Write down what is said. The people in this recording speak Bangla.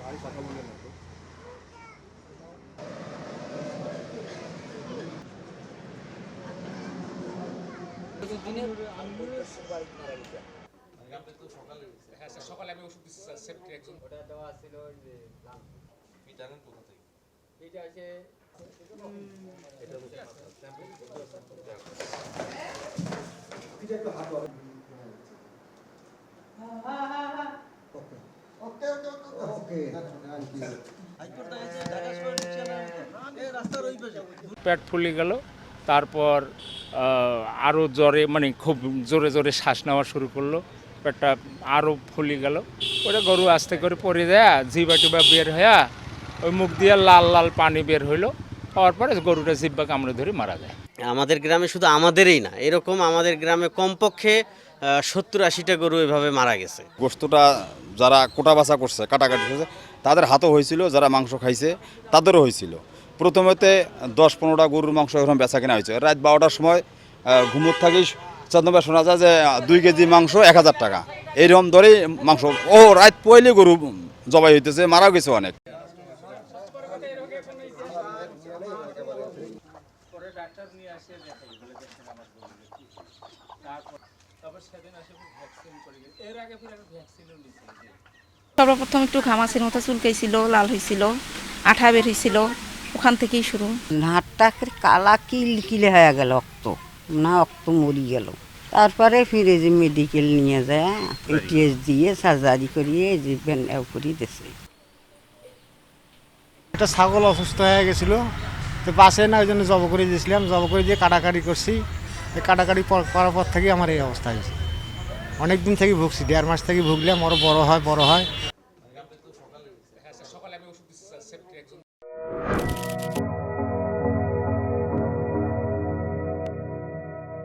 ভাই কথা বলে না দিনে আঙ্গুলের সবাই মারা গেছে পেট ফুলে গেল। তারপর আরও জ্বরে মানে খুব জোরে জোরে শ্বাস নেওয়া শুরু করল। পেটটা আরও ফুলে গেল। ওটা গরু আস্তে করে পরে দেয়া জিবা টিবা বের হয়ে ওই মুখ দিয়ে লাল লাল পানি বের হইল হওয়ার পরে গরুটা জিব্বা কামড়ে ধরে মারা যায়। আমাদের গ্রামে শুধু আমাদেরই না এরকম আমাদের গ্রামে কমপক্ষে সত্তর আশিটা গরু এভাবে মারা গেছে। গোস্তটা যারা কোটা বাছা করছে কাটাকাটি করছে তাদের হাতও হয়েছিল যারা মাংস খাইছে তাদেরও হয়েছিল। প্রথমেতে দশ পনেরোটা গরুর মাংস এরকম বেচা কেনা হয়েছে। রাত বারোটার সময় ঘুমোর থাকি চাঁদনবার শোনা যায় যে দুই কেজি মাংস এক হাজার টাকা। এইরকম ধরেই মাংস। ও রাত পয়লে গরু জবাই হইতেছে মারা গেছে অনেক। সর্বপ্রথম একটু ঘামাসির মতো চুলকাইছিল লাল হয়েছিল আঠা বের হয়েছিল ওখান থেকেই শুরু। নাটটা কালা কিল কিলে হয়ে গেল অক্ত না, অক্ত মরি গেল। তারপরে ফিরে যে মেডিকেল নিয়ে যায় এটিএস দিয়ে সার্জারি করিয়ে যে বেন করিয়ে দিছে। একটা ছাগল অসুস্থ হয়ে গেছিল, তো পাশে না, ওই জন্য জব করে দিয়েছিলাম। জব করে দিয়ে কাটাকাটি করছি। কাটাকাটি করার পর থেকে আমার এই অবস্থা হয়েছে। অনেক দিন থেকে ভুগছি, দেড় মাস থেকে ভুগলাম আরও বড় হয় বড় হয়।